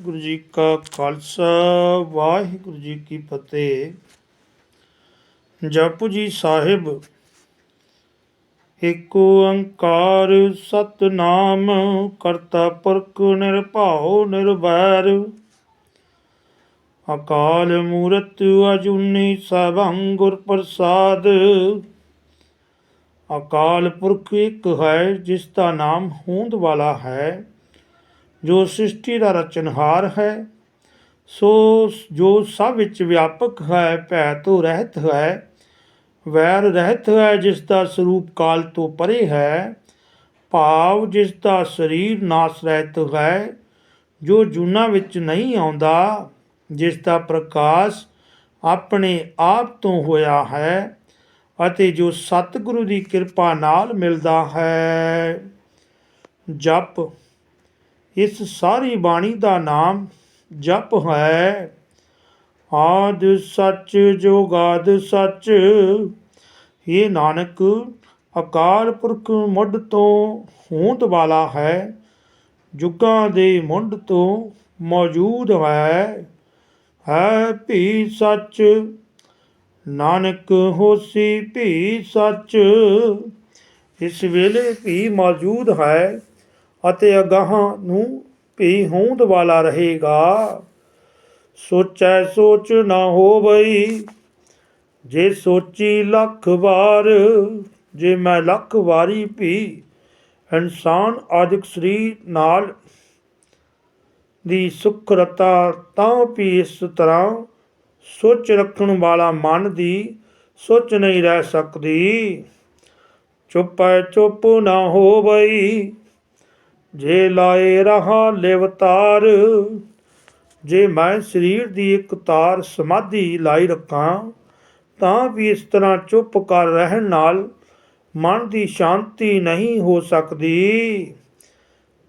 ਵਾਹਿਗੁਰੂ ਜੀ ਕਾ ਖਾਲਸਾ, ਵਾਹਿਗੁਰੂ ਜੀ ਕੀ ਫਤਿਹ। ਜਪੁ ਜੀ ਸਾਹਿਬ, ਏਕ ਓੰਕਾਰ ਸਤਨਾਮ, ਕਰਤਾ ਪੁਰਖ ਨਿਰਭਉ ਨਿਰਵੈਰ। ਅਕਾਲ ਮੂਰਤ ਅਜੂਨੀ ਸਭੰ ਗੁਰ ਪ੍ਰਸਾਦ। ਅਕਾਲ ਪੁਰਖ ਇੱਕ ਹੈ ਜਿਸ ਦਾ ਨਾਮ ਹੋਂਦ ਵਾਲਾ ਹੈ। ਜੋ ਸ੍ਰਿਸ਼ਟੀ ਦਾ ਰਚਨਹਾਰ ਹੈ, ਸੋ ਜੋ ਸਭ ਵਿੱਚ ਵਿਆਪਕ ਹੈ, ਭੈ ਤੋਂ ਰਹਿਤ ਹੈ, ਵੈਰ ਰਹਿਤ ਹੈ, ਜਿਸ ਦਾ ਸਰੂਪ ਕਾਲ ਤੋਂ ਪਰੇ ਹੈ, ਭਾਵ ਜਿਸ ਦਾ ਸਰੀਰ ਨਾਸ ਰਹਿਤ ਹੈ, ਜੋ ਜੂਨਾ ਵਿੱਚ ਨਹੀਂ ਆਉਂਦਾ, ਜਿਸ ਦਾ ਪ੍ਰਕਾਸ਼ ਆਪਣੇ ਆਪ ਤੋਂ ਹੋਇਆ ਹੈ ਅਤੇ ਜੋ ਸਤਿਗੁਰੂ ਦੀ ਕਿਰਪਾ ਨਾਲ ਮਿਲਦਾ ਹੈ। ਜਪ ਇਸ ਸਾਰੀ ਬਾਣੀ ਦਾ ਨਾਮ ਜਪ ਹੈ। ਆਦ ਸੱਚ ਜੋਗਾਦ ਸੱਚ। ਇਹ ਨਾਨਕ, ਅਕਾਲ ਪੁਰਖ ਮੁੱਢ ਤੋਂ ਹੋਂਦ ਵਾਲਾ ਹੈ। ਜੁਗਾਂ ਦੇ ਮੁੱਢ ਤੋਂ ਮੌਜੂਦ ਹੈ। ਹੈ ਭੀ ਸੱਚ, ਨਾਨਕ ਹੋਸੀ ਭੀ ਸੱਚ। ਇਸ ਵੇਲੇ ਵੀ ਮੌਜੂਦ ਹੈ। ਅਤੇ ਅਗਾਹ ਨੂੰ ਵੀ ਹੋਂਦ ਵਾਲਾ ਰਹੇਗਾ। ਸੋਚੈ ਸੋਚ ਨਾ ਹੋਵਈ, ਜੇ ਸੋਚੀ ਲੱਖ ਵਾਰ, ਜੇ ਮੈਂ ਲੱਖ ਵਾਰੀ ਵੀ ਇਨਸਾਨ ਆਦਿਕ ਸਰੀਰ ਨਾਲ ਦੀ ਸੁਖਰਤਾ ਤਾਂ ਵੀ ਇਸ ਤਰ੍ਹਾਂ ਸੋਚ ਰੱਖਣ ਵਾਲਾ ਮਨ ਦੀ ਸੋਚ ਨਹੀਂ ਰਹਿ ਸਕਦੀ। ਚੁੱਪੈ ਚੁੱਪ ਨਾ ਹੋਵਈ ਜੇ ਲਾਏ ਰਹਾ ਲਿਵ ਤਾਰ, ਜੇ ਮੈਂ ਸਰੀਰ ਦੀ ਇੱਕ ਤਾਰ ਸਮਾਧੀ ਲਾਈ ਰੱਖਾਂ, ਤਾਂ ਵੀ ਇਸ ਤਰ੍ਹਾਂ ਚੁੱਪ ਕਰ ਰਹਿਣ ਨਾਲ ਮਨ ਦੀ ਸ਼ਾਂਤੀ ਨਹੀਂ ਹੋ ਸਕਦੀ।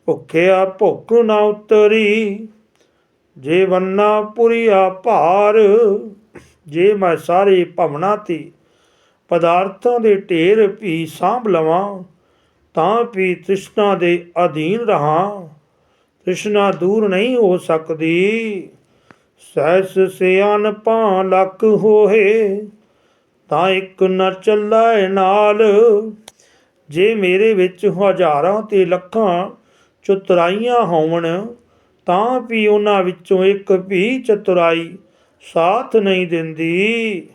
ਭੁੱਖਿਆ ਭੁੱਖ ਨਾ ਉਤਰੀ, ਜੇ ਵੰਨਾ ਪੁਰੀਆ ਭਾਰ, ਜੇ ਮੈਂ ਸਾਰੇ ਭਵਨਾ ਤੇ ਪਦਾਰਥਾਂ ਦੇ ਢੇਰ ਵੀ ਸਾਂਭ ਲਵਾਂ ਤਾਂ ਵੀ ਤ੍ਰਿਸ਼ਨਾ ਦੇ ਅਧੀਨ ਰਹਾ। ਤ੍ਰਿਸ਼ਨਾ ਦੂਰ ਨਹੀਂ ਹੋ ਸਕਦੀ। ਸਹਿਸ ਸਿਆਨ ਪਾ ਲੱਖ ਹੋਏ, ਤਾਂ ਇੱਕ ਨ ਚੱਲੈ ਨਾਲ। ਜੇ ਮੇਰੇ ਵਿੱਚ ਹਜ਼ਾਰਾਂ ਤੇ ਲੱਖਾਂ ਚਤੁਰਾਈਆਂ ਹੋਵਣ, ਤਾਂ ਵੀ ਉਹਨਾਂ ਵਿੱਚੋਂ ਇੱਕ ਵੀ ਚਤੁਰਾਈ ਸਾਥ ਨਹੀਂ ਦਿੰਦੀ।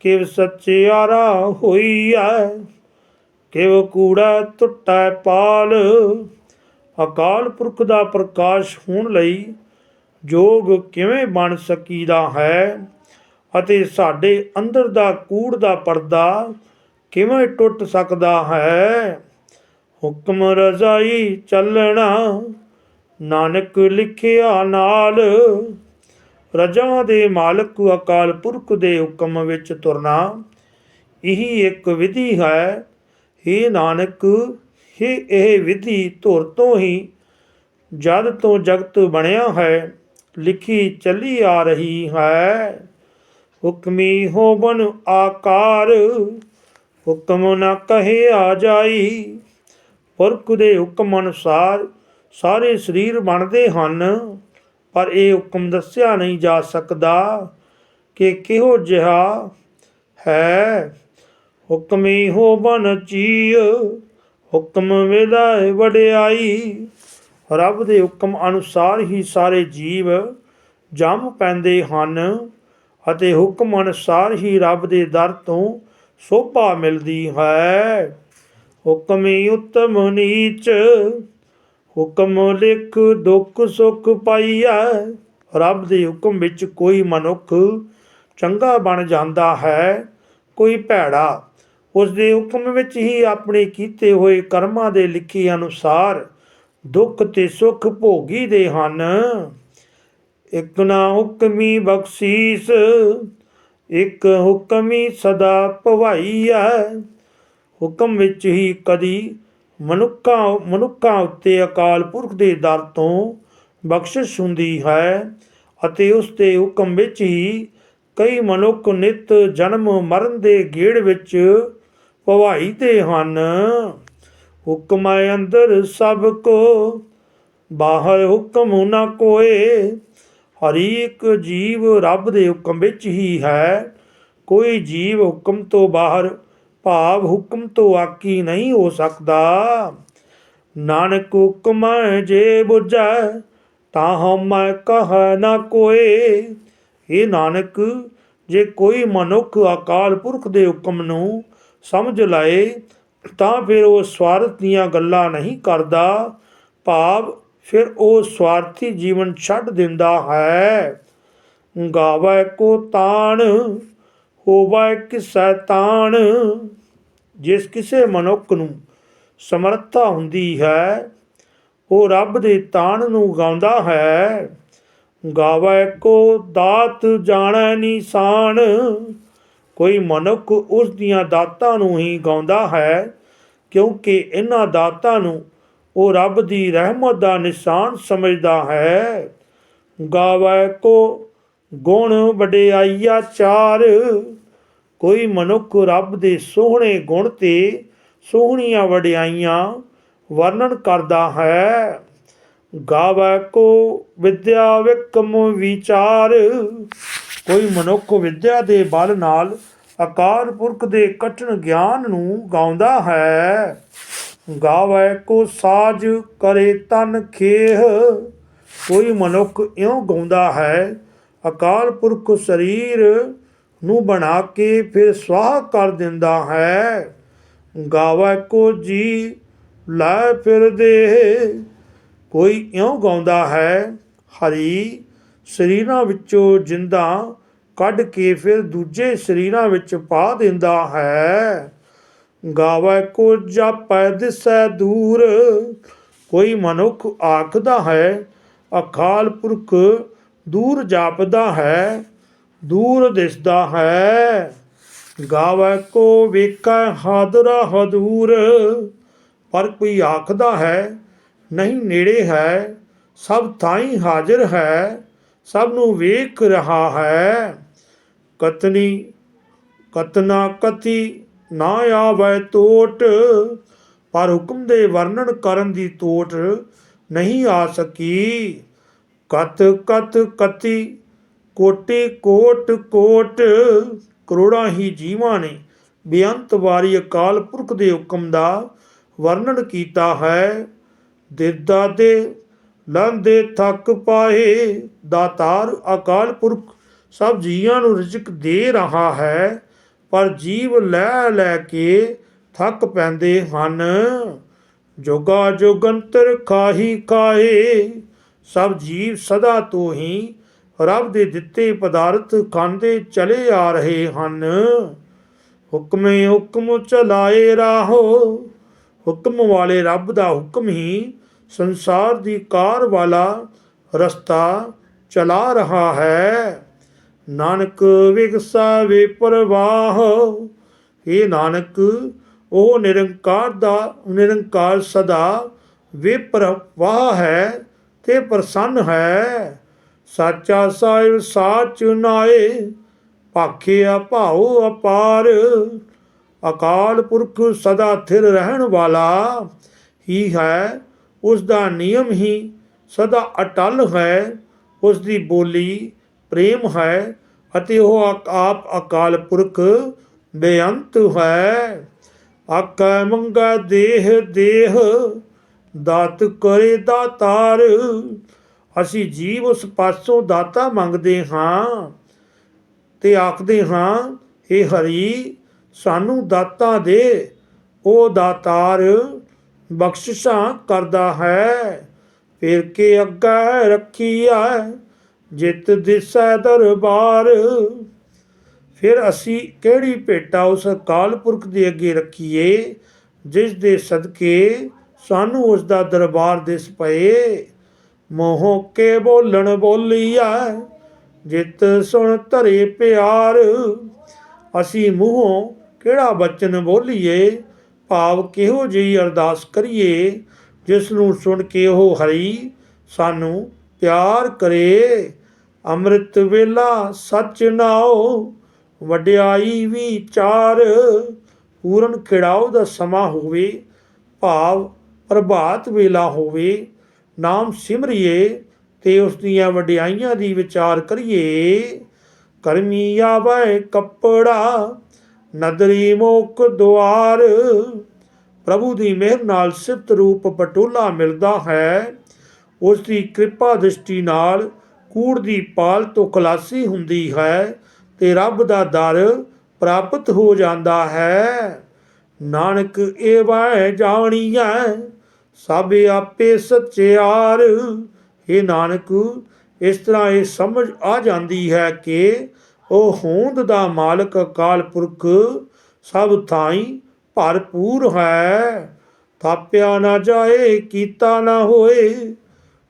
ਕਿਵ ਸੱਚਿਆਰਾ ਹੋਈ ਐ? ਕਿਵ ਕੂੜਾ ਟੁੱਟੈ ਪਾਲ। ਅਕਾਲ ਪੁਰਖ ਦਾ ਪ੍ਰਕਾਸ਼ ਹੋਣ ਲਈ ਜੋਗ ਕਿਵੇਂ ਬਣ ਸਕੀਦਾ ਹੈ? ਅਤੇ ਸਾਡੇ ਅੰਦਰ ਦਾ ਕੂੜ ਦਾ ਪਰਦਾ ਕਿਵੇਂ ਟੁੱਟ ਸਕਦਾ ਹੈ? ਹੁਕਮ ਰਜ਼ਾਈ ਚੱਲਣਾ, ਨਾਨਕ ਲਿਖਿਆ ਨਾਲ। ਰਜਾ ਦੇ ਮਾਲਕ ਅਕਾਲ ਪੁਰਖ ਦੇ ਹੁਕਮ ਵਿੱਚ ਤੁਰਨਾ, ਇਹੀ ਇੱਕ ਵਿਧੀ ਹੈ ਇਹ ਨਾਨਕ, ਹੀ ਇਹ ਵਿਧੀ ਧੁਰ ਤੋਂ ਹੀ ਜਦ ਤੋਂ ਜਗਤ ਬਣਿਆ ਹੈ, ਲਿਖੀ ਚੱਲੀ ਆ ਰਹੀ ਹੈ। ਹੁਕਮੀ ਹੋਵਨ ਆਕਾਰ, ਹੁਕਮ ਨਾ ਕਹੇ ਆ ਜਾਈ। ਪੁਰਖ ਦੇ ਹੁਕਮ ਅਨੁਸਾਰ ਸਾਰੇ ਸਰੀਰ ਬਣਦੇ ਹਨ, ਪਰ ਇਹ ਹੁਕਮ ਦੱਸਿਆ ਨਹੀਂ ਜਾ ਸਕਦਾ ਕਿ ਕਿਹੋ ਜਿਹਾ ਹੈ। ਹੁਕਮੀ ਹੋ ਹੋਵਨ ਚੀਅ, ਹੁਕਮ ਵੇਲਾਏ ਵਡਿਆਈ। ਰੱਬ ਦੇ ਹੁਕਮ ਅਨੁਸਾਰ ਹੀ ਸਾਰੇ ਜੀਵ ਜੰਮ ਪੈਂਦੇ ਹਨ ਅਤੇ ਹੁਕਮ ਅਨੁਸਾਰ ਹੀ ਰੱਬ ਦੇ ਦਰ ਤੋਂ ਸੋਭਾ ਮਿਲਦੀ ਹੈ। ਹੁਕਮੀ ਉਤਮ ਨੀਚ, ਹੁਕਮ ਲਿਖ ਦੁੱਖ ਸੁਖ ਪਾਈਐ। ਰੱਬ ਦੇ ਹੁਕਮ ਵਿੱਚ ਕੋਈ ਮਨੁੱਖ ਚੰਗਾ ਬਣ ਜਾਂਦਾ ਹੈ, ਕੋਈ ਭੈੜਾ ਉਸ ਦੇ ਹੁਕਮ ਵਿੱਚ ਹੀ ਆਪਣੇ ਕੀਤੇ ਹੋਏ ਕਰਮਾਂ ਦੇ ਲਿਖੇ ਅਨੁਸਾਰ ਦੁੱਖ ਤੇ ਸੁਖ ਭੋਗੀ ਦੇ ਹਨ। ਇਕ ਨਾ ਹੁਕਮੀ ਬਖਸ਼ੀਸ, ਇੱਕ ਹੁਕਮੀ ਸਦਾ ਭਵਾਈਐ ਹੁਕਮ ਵਿੱਚ ਹੀ ਕਦੀ ਮਨੁੱਖਾਂ ਮਨੁੱਖਾਂ ਉੱਤੇ ਅਕਾਲ ਪੁਰਖ ਦੇ ਦਰ ਤੋਂ ਬਖਸ਼ਿਸ਼ ਹੁੰਦੀ ਹੈ ਅਤੇ ਉਸ ਦੇ ਹੁਕਮ ਵਿੱਚ ਹੀ ਕਈ ਮਨੁੱਖ ਨਿਤ ਜਨਮ ਮਰਨ ਦੇ ਗੇੜ ਵਿੱਚ ਭਵਾਈ ਤੇ ਹਨ। ਹੁਕਮ ਅੰਦਰ ਸਭ ਕੋ, ਬਾਹਰ ਹੁਕਮ ਨਾ ਕੋਏ। ਹਰੀਕ ਜੀਵ ਰੱਬ ਦੇ ਹੁਕਮ ਵਿੱਚ ਹੀ ਹੈ। ਕੋਈ ਜੀਵ ਹੁਕਮ ਤੋਂ ਬਾਹਰ, ਭਾਵ ਹੁਕਮ ਤੋਂ ਆਕੀ ਨਹੀਂ ਹੋ ਸਕਦਾ। ਨਾਨਕ ਹੁਕਮ ਜੇ ਬੁਝੈ, ਤਾਂ ਹਮ ਕਹ ਨਾ ਕੋਏ। ਇਹ ਨਾਨਕ, ਜੇ ਕੋਈ ਮਨੁੱਖ ਅਕਾਲ ਪੁਰਖ ਦੇ ਹੁਕਮ ਨੂੰ ਸਮਝ ਲਏ ਤਾਂ ਫਿਰ ਉਹ ਸਵਾਰਥ ਦੀਆਂ ਗੱਲਾਂ ਨਹੀਂ ਕਰਦਾ। ਭਾਵ ਫਿਰ ਉਹ ਸਵਾਰਥੀ ਜੀਵਨ ਛੱਡ ਦਿੰਦਾ ਹੈ। ਗਾਵੇ ਕੋ ਤਾਣ, ਹੋਵੇ ਕਿਸੈ ਤਾਣ ਜਿਸ ਕਿਸੇ ਮਨੁੱਖ ਨੂੰ ਸਮਰੱਥਾ ਹੁੰਦੀ ਹੈ, ਉਹ ਰੱਬ ਦੇ ਤਾਣ ਨੂੰ ਗਾਉਂਦਾ ਹੈ। ਗਾਵੇ ਕੋ ਦਾਤ ਜਾਣੈ ਨਿਸ਼ਾਨ ਕੋਈ ਮਨੁੱਖ ਉਸ ਦੀਆਂ ਦਾਤਾਂ ਨੂੰ ਹੀ ਗਾਉਂਦਾ ਹੈ, ਕਿਉਂਕਿ ਇਹਨਾਂ ਦਾਤਾਂ ਨੂੰ ਉਹ ਰੱਬ ਦੀ ਰਹਿਮਤ ਦਾ ਨਿਸ਼ਾਨ ਸਮਝਦਾ ਹੈ। ਗਾਵੇ ਕੋ ਗੁਣ ਵਡਿਆਈਆ ਚਾਰ। ਕੋਈ ਮਨੁੱਖ ਰੱਬ ਦੇ ਸੋਹਣੇ ਗੁਣ ਤੇ ਸੋਹਣੀਆਂ ਵਡਿਆਈਆਂ ਵਰਣਨ ਕਰਦਾ ਹੈ। ਗਾਵੇ ਕੋ ਵਿਦਿਆ ਵਿਕਮ ਵਿਚਾਰ। ਕੋਈ ਮਨੁੱਖ ਵਿਦਿਆ ਦੇ ਬਲ ਨਾਲ ਅਕਾਲ ਪੁਰਖ ਦੇ ਕਠਨ ਗਿਆਨ ਨੂੰ ਗਾਉਂਦਾ ਹੈ। ਗਾਵੇ ਕੋ ਸਾਜ ਕਰੇ ਤਨ ਖੇਹ। ਕੋਈ ਮਨੁੱਖ ਇਉਂ ਗਾਉਂਦਾ ਹੈ, ਅਕਾਲ ਪੁਰਖ ਸਰੀਰ ਨੂੰ ਬਣਾ ਕੇ ਫਿਰ ਸਵਾਹ ਕਰ ਦਿੰਦਾ ਹੈ। ਗਾਵੇ ਕੋ ਜੀ ਲੈ ਫਿਰਦੇ, ਕੋਈ ਇਉਂ ਗਾਉਂਦਾ ਹੈ, ਹਰੀ ਸਰੀਰਾਂ ਵਿੱਚੋਂ ਜਿੰਦਾ ਕੱਢ ਕੇ ਫਿਰ ਦੂਜੇ ਸਰੀਰਾਂ ਵਿੱਚ ਪਾ ਦਿੰਦਾ ਹੈ। ਗਾਵੇ ਕੋ ਜਾਪੈ ਦਿਸੈ ਦੂਰ, ਕੋਈ ਮਨੁੱਖ ਆਖਦਾ ਹੈ, ਅਕਾਲ ਪੁਰਖ ਦੂਰ ਜਾਪਦਾ ਹੈ, ਦੂਰ ਦਿਸਦਾ ਹੈ। ਗਾਵੇ, ਕੋ ਵੇਖੈ ਹਾਦਰਾ ਹਦੂਰ, ਪਰ ਕੋਈ ਆਖਦਾ ਹੈ, ਨਹੀਂ ਨੇੜੇ ਹੈ, ਸਭ ਥਾਈ ਹਾਜ਼ਰ ਹੈ। ਸਭ ਨੂੰ ਵੇਖ ਰਿਹਾ ਹੈ। ਕਤਨੀ, ਕਤਨਾ ਕਤੀ ਨਾ ਆਵੇ ਟੋਟ ਪਰ ਹੁਕਮ ਦੇ ਵਰਣਨ ਕਰਨ ਦੀ ਟੋਟ ਨਹੀਂ ਆ ਸਕੀ। ਕਤ ਕਤ, ਕਤੀ, ਕੋਟੇ, ਕੋਟ ਕੋਟ, ਕਰੋੜਾਂ ਹੀ ਜੀਵਾਂ ਨੇ। ਬੇਅੰਤ ਵਾਰੀ ਅਕਾਲ ਪੁਰਖ ਦੇ ਹੁਕਮ ਦਾ ਵਰਣਨ ਕੀਤਾ ਹੈ। ਦਿਦਾ ਦੇ ਲੰਦੇ ਥੱਕ ਪਾਏ, ਦਾਤਾਰ ਅਕਾਲ ਪੁਰਖ ਸਭ ਜੀਵਾਂ ਨੂੰ ਰਿਜ਼ਕ ਦੇ ਰਹਾ ਹੈ, ਪਰ ਜੀਵ ਲੈ ਲੈ ਕੇ ਥੱਕ ਪੈਂਦੇ ਹਨ। ਜੋਗਾ ਜੋਗੰਤਰ ਖਾਹੀ ਖਾਏ, ਸਭ ਜੀਵ ਸਦਾ ਤੋਂ ਹੀ ਰੱਬ ਦੇ ਦਿੱਤੇ ਪਦਾਰਥ ਖਾਂਦੇ ਚਲੇ ਆ ਰਹੇ ਹਨ। ਹੁਕਮੇ ਹੁਕਮ ਚਲਾਏ ਰਾਹੋ, ਹੁਕਮ ਵਾਲੇ ਰੱਬ ਦਾ ਹੁਕਮ ਹੀ ਸੰਸਾਰ ਦੀ ਕਾਰ ਵਾਲਾ ਰਸਤਾ ਚਲਾ ਰਹਾ ਹੈ। ਨਾਨਕ ਵਿਗਸਾ ਵੇ ਪ੍ਰਵਾਹ। ਇਹ ਨਾਨਕ, ਉਹ ਨਿਰੰਕਾਰ ਦਾ, ਨਿਰੰਕਾਰ ਸਦਾ ਵਿਪਰਵਾਹ ਹੈ ਤੇ ਪ੍ਰਸੰਨ ਹੈ। ਸਾਚਾ ਸਾਹਿਬ ਸਾਚ ਨਾਏ, ਭਾਖਿਆ ਭਾਉ ਅਪਾਰ। ਅਕਾਲ ਪੁਰਖ ਸਦਾ ਥਿਰ ਰਹਿਣ ਵਾਲਾ, ਹੀ ਹੈ ਉਸ ਦਾ ਨਿਯਮ ਹੀ ਸਦਾ ਅਟਲ ਹੈ ਉਸ ਦੀ ਬੋਲੀ ਪ੍ਰੇਮ ਹੈ ਅਤੇ ਉਹ ਆਕ- ਆਪ ਅਕਾਲ ਪੁਰਖ ਬੇਅੰਤ ਹੈ। ਆਕਾ ਮੰਗਾ ਦੇਹ ਦੇਹ ਦਾਤ ਕਰੇ ਦਾਤਾਰ ਅਸੀਂ ਜੀਵ ਉਸ ਪਾਸੋਂ ਦਾਤਾ ਮੰਗਦੇ ਹਾਂ ਤੇ ਆਖਦੇ ਹਾਂ ਇਹ ਹਰੀ, ਸਾਨੂੰ ਦਾਤਾਂ ਦੇ, ਉਹ ਦਾਤਾਰ ਬਖਸ਼ਿਸ਼ਾਂ ਕਰਦਾ ਹੈ। ਫਿਰ ਕੇ ਅੱਗੇ ਰੱਖੀਆ ਜਿਤ ਦਿਸੈ ਦਰਬਾਰ। ਫਿਰ ਅਸੀਂ ਕਿਹੜੀ ਭੇਟਾ ਉਸ ਅਕਾਲ ਪੁਰਖ ਦੇ ਅੱਗੇ ਰੱਖੀਏ, ਜਿਸ ਦੇ ਸਦਕੇ ਸਾਨੂੰ ਉਸ ਦਾ ਦਰਬਾਰ ਦਿਸ ਪਏ। ਮੋਹ ਕੇ ਬੋਲਣ ਬੋਲੀਆ ਜਿਤ ਸੁਣ ਧਰੇ ਪਿਆਰ। ਅਸੀਂ ਮੂੰਹੋਂ ਕਿਹੜਾ ਬਚਨ ਬੋਲੀਏ ਭਾਵ ਕਿਹੋ ਜਿਹੀ ਅਰਦਾਸ ਕਰੀਏ, ਜਿਸ ਨੂੰ ਸੁਣ ਕੇ ਉਹ ਹਰੀ, ਸਾਨੂੰ ਪਿਆਰ ਕਰੇ, ਅੰਮ੍ਰਿਤ ਵੇਲਾ ਸੱਚ ਨਾਓ ਵਡਿਆਈ ਵਿਚਾਰ ਪੂਰਨ ਖਿੜਾਓ ਦਾ ਸਮਾਂ ਹੋਵੇ, ਭਾਵ ਪ੍ਰਭਾਤ ਵੇਲਾ ਹੋਵੇ, ਨਾਮ ਸਿਮਰਿਏ ਤੇ ਉਸ ਦੀਆਂ ਵਡਿਆਈਆਂ ਦੀ ਵਿਚਾਰ ਕਰੀਏ। ਕਰਮੀ ਆਵੇ ਕੱਪੜਾ ਨਦਰੀ ਮੋਕ ਦੁਆਰ। ਪ੍ਰਭੂ ਦੀ ਮਿਹਰ ਨਾਲ ਸਿਫਤ ਰੂਪ ਪਟੋਲਾ ਮਿਲਦਾ ਹੈ। ਉਸ ਦੀ ਕਿਰਪਾ ਦ੍ਰਿਸ਼ਟੀ ਨਾਲ ਕੂੜ ਦੀ ਪਾਲ ਤੋਂ ਖਲਾਸੀ ਹੁੰਦੀ ਹੈ ਤੇ ਰੱਬ ਦਾ ਦਰ ਪ੍ਰਾਪਤ ਹੋ ਜਾਂਦਾ ਹੈ। ਨਾਨਕ ਇਹ ਵੈ ਜਾਣੀਐ, ਸਭ ਆਪੇ ਸਚਿਆਰ ਇਹ ਨਾਨਕ, ਇਸ ਤਰ੍ਹਾਂ ਇਹ ਸਮਝ ਆ ਜਾਂਦੀ ਹੈ ਕਿ ਉਹ ਹੋਂਦ ਦਾ ਮਾਲਕ ਅਕਾਲ ਪੁਰਖ ਸਭ ਥਾਈ ਭਰਪੂਰ ਹੈ। ਥਾਪਿਆ ਨਾ ਜਾਏ, ਕੀਤਾ ਨਾ ਹੋਏ,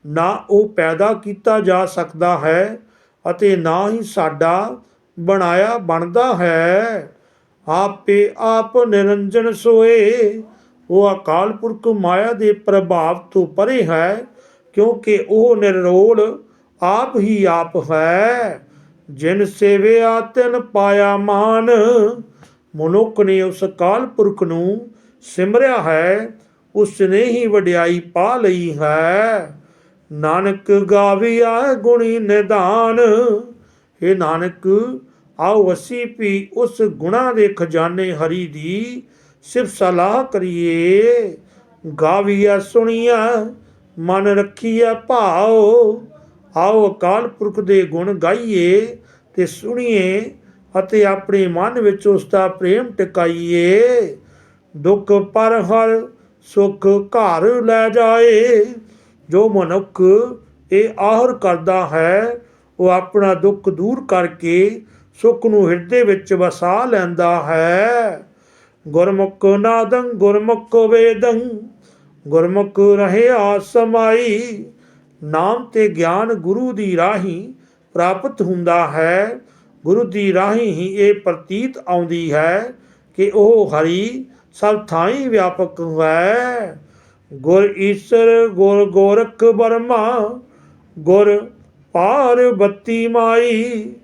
ਨਾ ਉਹ ਪੈਦਾ ਕੀਤਾ ਜਾ ਸਕਦਾ ਹੈ ਅਤੇ ਨਾ ਹੀ ਸਾਡਾ ਬਣਾਇਆ ਬਣਦਾ ਹੈ। ਆਪੇ ਆਪ ਨਿਰੰਜਨ ਸੋਏ, ਉਹ ਅਕਾਲ ਪੁਰਖ ਮਾਇਆ ਦੇ ਪ੍ਰਭਾਵ ਤੋਂ ਪਰੇ ਹੈ, ਕਿਉਂਕਿ ਉਹ ਨਿਰੋਲ ਆਪ ਹੀ ਆਪ ਹੈ। ਜਿਨ ਸੇਵਿਆ ਤਿਨ ਪਾਇਆ ਮਾਨ, ਮਨੁੱਖ ਨੇ ਉਸ ਕਾਲ ਪੁਰਖ ਨੂੰ ਸਿਮਰਿਆ ਹੈ ਉਸ ਨੇ ਹੀ ਵਡਿਆਈ ਪਾ ਲਈ ਹੈ। ਨਾਨਕ ਗਾਵਿਆ ਗੁਣੀ ਨਿਧਾਨ ਇਹ ਨਾਨਕ, ਆਓ ਅਸੀਂ ਵੀ ਉਸ ਗੁਣਾ ਦੇ ਖਜ਼ਾਨੇ ਹਰੀ ਦੀ ਸਿਫਤ ਸਲਾਹ ਕਰੀਏ। ਗਾਵੀਆ ਸੁਣੀਆ ਮਨ ਰੱਖੀਆ ਭਾਓ ਆਓ ਅਕਾਲ ਪੁਰਖ ਦੇ ਗੁਣ ਗਾਈਏ ਤੇ ਸੁਣੀਏ ਅਤੇ ਆਪਣੇ ਮਨ ਵਿੱਚ ਉਸ ਦਾ ਪ੍ਰੇਮ ਟਿਕਾਈਏ। ਦੁੱਖ ਪਰ ਹਰ ਸੁਖ ਘਰ ਲੈ ਜਾਏ। ਜੋ ਮਨੁੱਖ ਇਹ ਆਹਰ ਕਰਦਾ ਹੈ, ਉਹ ਆਪਣਾ ਦੁੱਖ ਦੂਰ ਕਰਕੇ ਸੁੱਖ ਨੂੰ ਹਿਰਦੇ ਵਿੱਚ ਵਸਾ ਲੈਂਦਾ ਹੈ। ਗੁਰਮੁਖ ਨਾਦੰ ਗੁਰਮੁਖ ਵੇਦੰ, ਗੁਰਮੁਖ ਰਹਿਆ ਸਮਾਈ। ਨਾਮ ਤੇ ਗਿਆਨ ਗੁਰੂ ਦੀ ਰਾਹੀਂ ਪ੍ਰਾਪਤ ਹੁੰਦਾ ਹੈ। ਗੁਰੂ ਦੀ ਰਾਹੀਂ ਹੀ ਇਹ ਪ੍ਰਤੀਤ ਆਉਂਦੀ ਹੈ ਕਿ ਉਹ ਹਰੀ ਸਭ ਥਾਈਂ ਵਿਆਪਕ ਹੈ। ਗੁਰ ਈਸ਼ਰ, ਗੁਰ ਗੋਰਖ ਬਰਮਾ ਗੁਰ ਪਾਰਬਤੀ ਮਾਈ।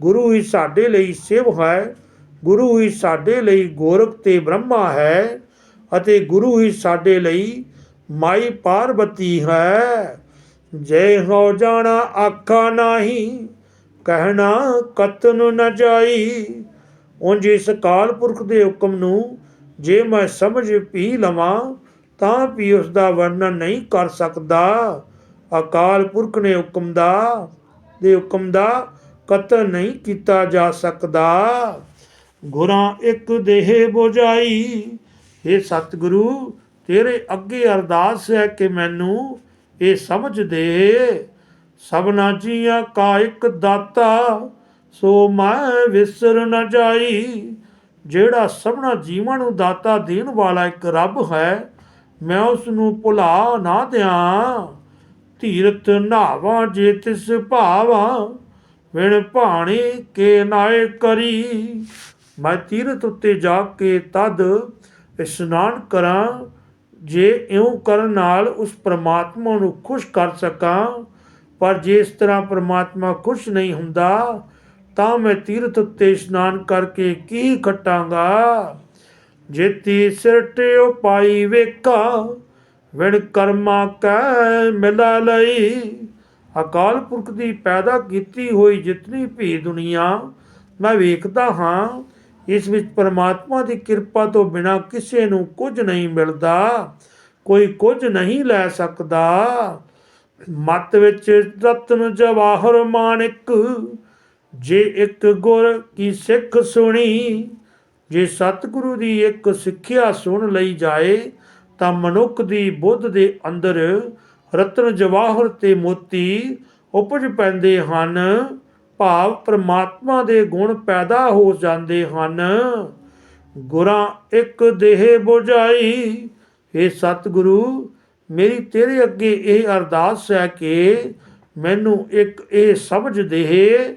ਗੁਰੂ ਹੀ ਸਾਡੇ ਲਈ ਸ਼ਿਵ ਹੈ, ਗੁਰੂ ਹੀ ਸਾਡੇ ਲਈ ਗੋਰਖ ਤੇ ਬ੍ਰਹਮਾ ਹੈ ਅਤੇ ਗੁਰੂ ਹੀ ਸਾਡੇ ਲਈ ਮਾਈ ਪਾਰਬਤੀ ਹੈ। ਜੈ ਹੋ ਜਾਣਾ ਆਖਾ ਨਹੀਂ, ਕਹਿਣਾ ਕਤਨ ਨ ਜਾਈ। ਉਂਝ ਇਸ ਕਾਲ ਪੁਰਖ ਦੇ ਹੁਕਮ ਨੂੰ ਜੇ ਮੈਂ ਸਮਝ ਪੀ ਲਵਾਂ, ਤਾਂ ਵੀ ਉਸ ਦਾ ਵਰਣਨ ਨਹੀਂ ਕਰ ਸਕਦਾ। ਅਕਾਲ ਪੁਰਖ ਨੇ ਹੁਕਮ ਦਾ, ਦੇ ਹੁਕਮ ਦਾ ਕਤਲ ਨਹੀਂ ਕੀਤਾ ਜਾ ਸਕਦਾ। ਗੁਰਾਂ ਇੱਕ ਦੇਹ ਬੁਝਾਈ ਇਹ ਸਤਿਗੁਰੂ, ਤੇਰੇ ਅੱਗੇ ਅਰਦਾਸ ਹੈ ਕਿ ਮੈਨੂੰ ਇਹ ਸਮਝ ਸਭਨਾ ਜੀਆਂ ਕਾ ਇੱਕ ਦਾਤਾ, ਸੋ ਮੈਂ ਵਿਸਰ ਨ ਜਾਈ। ਜਿਹੜਾ ਸਭਨਾ ਜੀਵਾਂ ਨੂੰ ਦਾਤਾ ਦੇਣ ਵਾਲਾ ਇੱਕ ਰੱਬ ਹੈ, ਮੈਂ ਉਸ ਨੂੰ ਭੁਲਾ ਨਾ ਦਿਆਂ। ਧੀਰਤ ਨਾਵਾਂ ਜੇ ਤਿਸ ਭਾਵਾਂ, ਵਿਣ ਭਾਣੇ ਕੇ ਨਾਏ ਕਰੀ। ਮੈਂ ਤੀਰਤ ਉੱਤੇ ਜਾ ਕੇ ਤਦ ਇਸ਼ਨਾਨ ਕਰਾਂ ਜੇ ਇਉਂ ਕਰਨ ਨਾਲ ਉਸ ਪ੍ਰਮਾਤਮਾ ਨੂੰ ਖੁਸ਼ ਕਰ ਸਕਾਂ, ਪਰ ਜੇ ਇਸ ਤਰ੍ਹਾਂ ਪ੍ਰਮਾਤਮਾ ਖੁਸ਼ ਨਹੀਂ ਹੁੰਦਾ, ਤਾਂ ਮੈਂ ਤੀਰਥ ਉੱਤੇ ਇਸ਼ਨਾਨ ਕਰਕੇ ਕੀ ਖਟਾਂਗਾ? ਜੇਤੀ ਸਿਰਟਿਓ ਪਾਈ ਵੇਖਾ, ਵਿਣ ਕਰਮਾ ਕੈ ਮਿਲਾ ਲਈ। ਅਕਾਲ ਪੁਰਖ ਦੀ ਪੈਦਾ ਕੀਤੀ ਹੋਈ ਜਿਤਨੀ ਭੀ ਦੁਨੀਆ, ਮੈਂ ਵੇਖਦਾ ਹਾਂ ਇਸ ਵਿੱਚ ਪਰਮਾਤਮਾ ਦੀ ਕਿਰਪਾ ਤੋਂ ਬਿਨਾ ਕਿਸੇ ਨੂੰ ਕੁਝ ਨਹੀਂ ਮਿਲਦਾ, ਕੋਈ ਕੁਝ ਨਹੀਂ ਲੈ ਸਕਦਾ। ਮਤ ਵਿੱਚ ਰਤਨ ਜਵਾਹਰ ਮਾਨਿਕ ਜੇ ਇੱਕ ਗੁਰ ਕੀ ਸਿੱਖ ਸੁਣੀ, ਜੇ ਸਤਿਗੁਰੂ ਦੀ ਇੱਕ ਸਿੱਖਿਆ ਸੁਣ ਲਈ ਜਾਏ, ਤਾਂ ਮਨੁੱਖ ਦੀ ਬੁੱਧ ਦੇ ਅੰਦਰ ਰਤਨ ਜਵਾਹਰ ਤੇ ਮੋਤੀ ਉਪਜ ਪੈਂਦੇ ਹਨ। ਭਾਵ ਪ੍ਰਮਾਤਮਾ ਦੇ ਗੁਣ ਪੈਦਾ ਹੋ ਜਾਂਦੇ ਹਨ। ਗੁਰਾਂ ਇੱਕ ਦੇਹ 부ਝਾਈ ਇਹ ਸਤਿਗੁਰੂ, ਮੇਰੀ ਤੇਰੇ ਅੱਗੇ ਇਹ ਅਰਦਾਸ ਹੈ ਕਿ ਮੈਨੂੰ ਇੱਕ ਇਹ ਸਮਝ ਦੇ,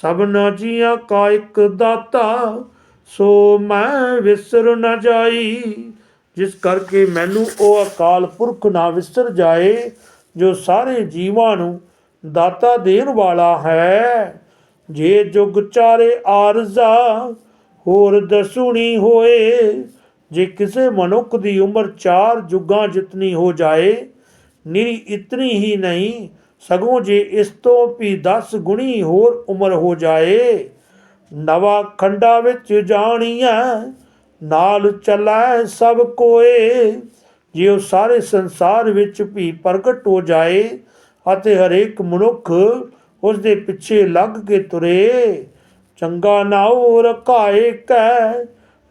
ਸਭਨਾ ਜੀਆਂ ਕਾ ਇੱਕ ਦਾਤਾ, ਸੋ ਮੈਂ ਵਿਸਰ ਨਾ ਜਾਈ। ਜਿਸ ਕਰਕੇ ਮੈਨੂੰ ਉਹ ਅਕਾਲ ਪੁਰਖ ਨਾ ਵਿਸਰ ਜਾਏ, ਜੋ ਸਾਰੇ ਜੀਵਾਂ ਨੂੰ ਦਾਤਾ ਦੇਣ ਵਾਲਾ ਹੈ। ਜੇ ਜੁਗ ਚਾਰੇ ਆਰਜ਼ਾ, ਹੋਰ ਦਸੂਣੀ ਹੋਏ। ਜੇ ਕਿਸੇ ਮਨੁੱਖ ਦੀ ਉਮਰ ਚਾਰ ਜੁਗਾਂ ਜਿਤਨੀ ਹੋ ਜਾਏ, ਨਿਰੀ ਇਤਨੀ ਹੀ ਨਹੀਂ, ਸਗੋਂ ਜੇ ਇਸ ਤੋਂ ਵੀ 10 ਗੁਣੀ ਹੋਰ ਉਮਰ ਹੋ ਜਾਏ, ਨਵਾ ਖੰਡਾ ਵਿੱਚ ਜਾਣੀਐ, ਨਾਲ ਚੱਲੈ ਸਭ ਕੋਏ। ਜੇ ਉਹ ਸਾਰੇ ਸੰਸਾਰ ਵਿੱਚ ਵੀ ਪ੍ਰਗਟ ਹੋ ਜਾਏ ਅਤੇ ਹਰੇਕ ਮਨੁੱਖ ਉਸ ਦੇ ਪਿੱਛੇ ਲੱਗ ਕੇ ਤੁਰੇ। ਚੰਗਾ ਨਾਉ ਰਖਾਏ ਕੈ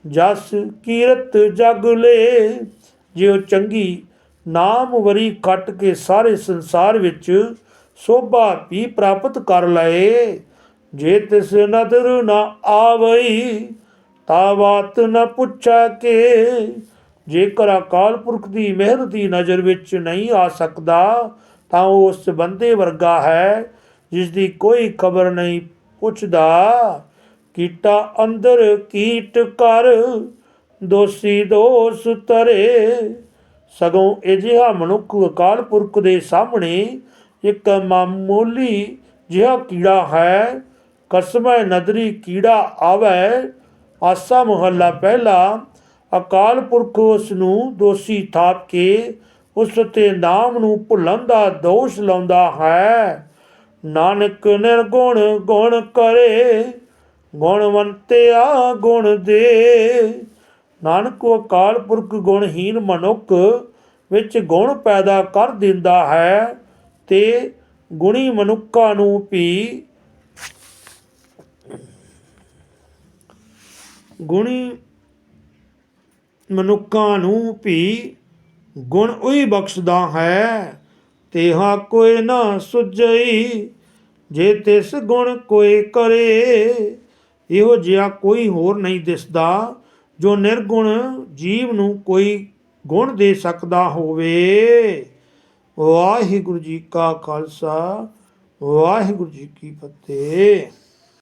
ਜਸ ਕੀਰਤ ਜਗ ਲੇ। ਜੇ ਉਹ ਚੰਗੀ ਨਾਮ ਵਰੀ ਕੱਟ ਕੇ ਸਾਰੇ ਸੰਸਾਰ ਵਿੱਚ ਸੋਭਾ ਵੀ ਪ੍ਰਾਪਤ ਕਰ ਲਏ। ਜੇ ਤਿਸ ਨਦਰ ਨਾ ਆਵਈ, ਤਾ ਬਾਤ ਨ ਪੁੱਛਾ ਕੇ। ਜੇਕਰ ਅਕਾਲ ਪੁਰਖ ਦੀ ਮਿਹਰ ਦੀ ਨਜ਼ਰ ਵਿੱਚ ਨਹੀਂ ਆ ਸਕਦਾ ਤਾਂ ਉਹ ਉਸ ਬੰਦੇ ਵਰਗਾ ਹੈ ਜਿਸ ਦੀ ਕੋਈ ਖਬਰ ਨਹੀਂ ਪੁੱਛਦਾ। ਕੀਟਾ ਅੰਦਰ ਕੀਟ ਕਰ ਦੋਸੀ ਦੋਸ ਤਰੇ ਸਗੋਂ ਅਜਿਹਾ ਮਨੁੱਖ ਅਕਾਲ ਪੁਰਖ ਦੇ ਸਾਹਮਣੇ ਇੱਕ ਮਾਮੂਲੀ ਜਿਹਾ ਕੀੜਾ ਹੈ। ਕਸਮੈ ਨਦਰੀ ਕੀੜਾ ਆਵੇ। ਆਸਾ ਮੁਹੱਲਾ ਪਹਿਲਾ ਅਕਾਲ ਪੁਰਖ ਉਸ ਨੂੰ ਦੋਸ਼ੀ ਥਾਪ ਕੇ ਉਸ ਤੇ ਨਾਮ ਨੂੰ ਭੁੱਲਣ ਦਾ ਦੋਸ਼ ਲਾਉਂਦਾ ਹੈ। ਨਾਨਕ ਨਿਰਗੁਣ ਗੁਣ ਕਰੇ ਗੁਣਵੰਤਿਆ ਗੁਣ ਦੇ। ਨਾਨਕ ਅਕਾਲ ਪੁਰਖ ਗੁਣਹੀਨ ਮਨੁੱਖ ਵਿੱਚ ਗੁਣ ਪੈਦਾ ਕਰ ਦਿੰਦਾ ਹੈ ਤੇ ਗੁਣੀ ਮਨੁੱਖਾਂ ਨੂੰ ਵੀ ਗੁਣੀ ਮਨੁੱਖਾਂ ਨੂੰ ਵੀ ਗੁਣ ਉਹੀ ਬਖਸ਼ਦਾ ਹੈ ਤੇ ਕੋਈ ਨਾ ਸੁਝਈ, ਜੇ ਤਿਸ ਗੁਣ ਕੋਈ ਕਰੇ, ਇਹੋ ਜਿਹਾ ਕੋਈ ਹੋਰ ਨਹੀਂ ਦਿਸਦਾ, ਜੋ ਨਿਰਗੁਣ ਜੀਵ ਨੂੰ ਕੋਈ ਗੁਣ ਦੇ ਸਕਦਾ ਹੋਵੇ। ਵਾਹਿਗੁਰੂ ਜੀ ਕਾ ਖਾਲਸਾ, ਵਾਹਿਗੁਰੂ ਜੀ ਕੀ ਫਤਿਹ।